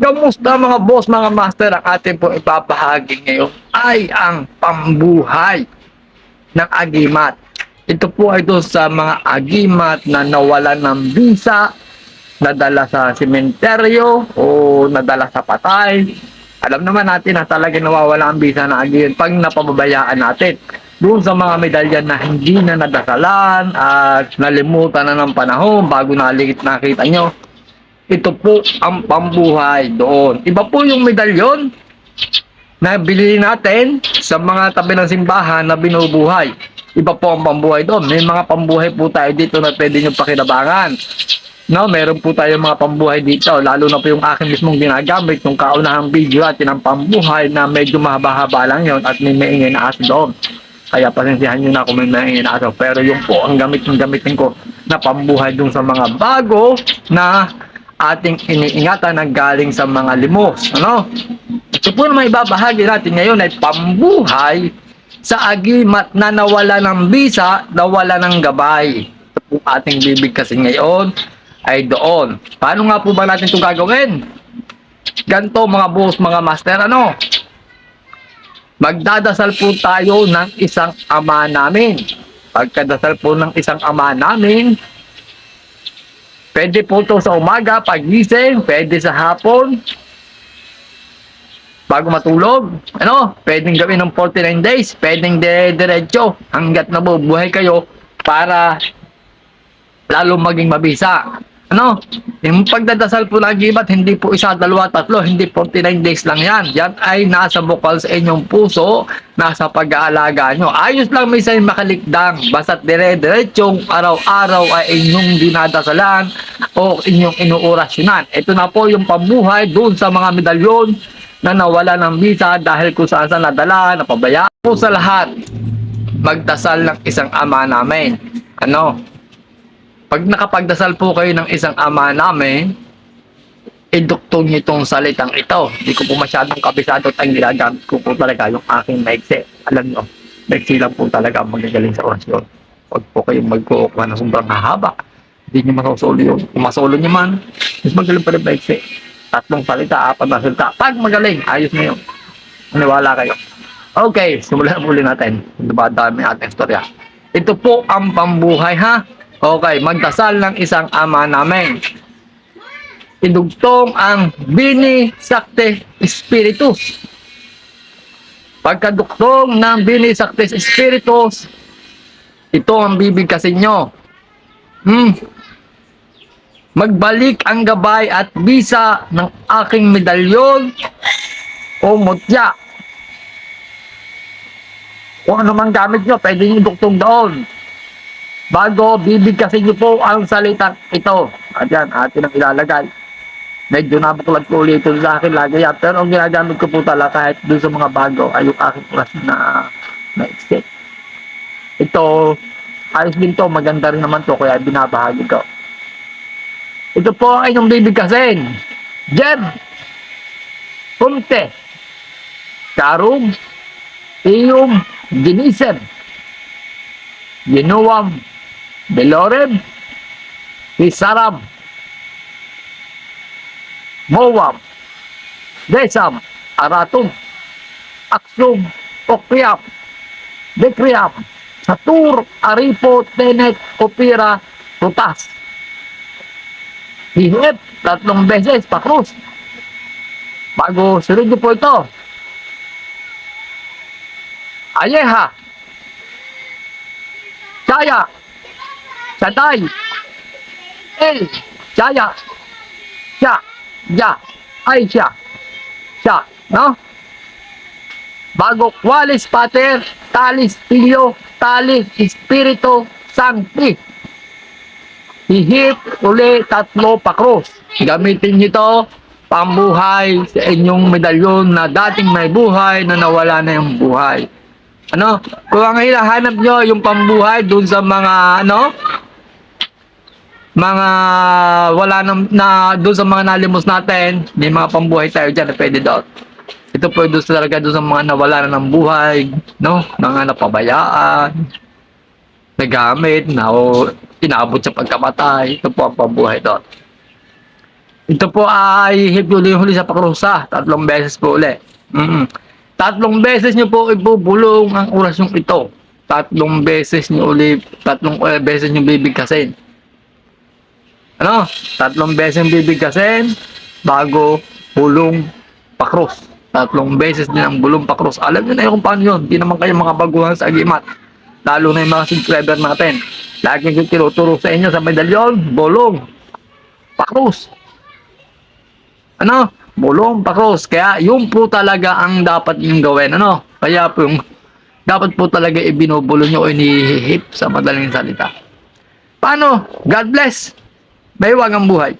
Kamusta mga boss, mga master, ang ating po ipapahagi ngayon ay ang pambuhay ng agimat. Ito po ay doon sa mga agimat na nawalan ng visa, nadala sa sementeryo o nadala sa patay. Alam naman natin na talaga nawawala ang visa ng agimat pag napababayaan natin. Doon sa mga medalya na hindi na nadasalan at nalimutan na ng panahon bago naligit nakita nyo, ito po ang pambuhay doon. Iba po yung medalyon na bilhin natin sa mga tabi ng simbahan na binubuhay. Iba po ang pambuhay doon. May mga pambuhay po tayo dito na pwede nyo pakinabangan. No, meron po tayo mga pambuhay dito. Lalo na po yung akin mismong ginagamit yung kaunahang video at ng pambuhay na medyo mahaba-haba lang yon at may maingay na aso doon. Kaya pasensyahan nyo na kung may maingay na aso. Pero yung po ang gamit yung gamitin ko na pambuhay dun sa mga bago na ating iniingatan na galing sa mga limos. Ano? Ito po na may natin ngayon ay pambuhay sa agimat na nawala ng bisa, nawala ng gabay. Ito po ating bibigkasin ngayon ay doon. Paano nga po ba natin ito gagawin? Ganto mga boss, mga master, ano? Magdadasal po tayo ng isang ama namin. Pagkadasal po ng isang ama namin, Pwede po to sa umaga, pagising, pwede sa hapon, bago matulog. Ano? Pwedeng gawin ng 49 days, pwedeng de-diretso hanggat nabubuhay kayo para lalo maging mabisa. Ano? Yung pagdadasal po ng gibat, hindi po isa, dalawa, tatlo, hindi 49 days lang yan. Yan ay nasa bukal sa inyong puso, nasa pag-aalaga nyo. Ayos lang may sa'yo makalikdang, basta't dire-diretsong araw-araw ay inyong dinadasalan o inyong inuorasyonan. Ito na po yung pambuhay doon sa mga medalyon na nawala ng visa dahil kung saan saan nadala, napabayaan po sa lahat. Magdasal ng isang ama namin. Ano? Pag nakapagdasal po kayo ng isang ama namin, iduktong niyo itong salitang ito. Hindi ko po masyadong kabisado at ang ginagamit ko po talaga yung aking maiksi. Alam nyo, maiksi lang po talaga ang magagaling sa orasyon. Huwag po kayong magkuukma na sobrang hahaba. Hindi nyo masosolo yun. Kung masolo nyo man, mas magaling pa rin maiksi. Tatlong salita, apat na salita. Pag magaling, ayos na yun. Maniwala kayo. Okay, simulan muli natin. Dumadami ang ating istorya. Ito po ang pambuhay ha. Okay, magdasal ng isang ama namin. Idugtong ang Bini Sakte Spiritus. Pagkaduktong ng Bini Sakte Spiritus, ito ang bibigkasin nyo. Hmm. Magbalik ang gabay at bisa ng aking medalyon o mutya. Kung ano man gamit nyo, pwede nyo duktong doon bago bibigkasin niyo po ang salitang ito. At yan, atin ang ilalagay. Medyo nabuklat ko ulit ito sa akin lagi yan. Pero ang ginagamit ko po talaga kahit doon sa mga bago ay yung aking orasyon na na exit. Ito, ayos din to, maganda rin naman to, kaya binabahagi ko. Ito po ay yung bibigkasin. Jeb, Punte, Karum, Iyum, Ginisem, Ginuwam, Belorem, Pisarab, Mowam, Desam, Aratum, Aksum, Okyam, Dekriam, Satur, Aripo, Tenet, Opira, Rutas. Hihip, tatlong beses, pakrus. Bago niyo po ito. Ayeha, Chaya, Satay, El, Chaya, Siya, Ya, ay siya, siya, no? Bago Walis Pater, Talis Pilyo, Talis Espiritu Sancti. Hihip uli tatlo pakros. Gamitin nyo to pambuhay sa inyong medalyon na dating may buhay na nawala na yung buhay. Ano? Kung ang hinahanap nyo yung pambuhay dun sa mga ano mga wala na, na doon sa mga nalimos natin, may mga pambuhay tayo dyan na pwede doon. Ito po sa talaga doon sa mga nawala na ng buhay, no? Mga napabayaan, nagamit, na inabot sa pagkamatay. Ito po ang pambuhay doon. Ito po ay hip huli huli sa pakrusa. Tatlong beses po uli. Mm Tatlong beses nyo po ibubulong ang orasyong ito. Tatlong beses nyo uli, tatlong eh, beses nyo bibigkasin. Ano? Tatlong beses bibigkasin bago bulong pakros. Tatlong beses din ang bulong pakros. Alam nyo na yun kung paano yun. Hindi naman kayo mga baguhan sa agimat. Lalo na yung mga subscriber natin. Lagi ko tinuturo sa inyo sa medalyon, bulong, pakros. Ano? Bulong, pakros. Kaya yun po talaga ang dapat yung gawin. Ano? Kaya po yung dapat po talaga ibinubulo nyo o inihihip sa madaling salita. Paano? God bless. May wagang buhay.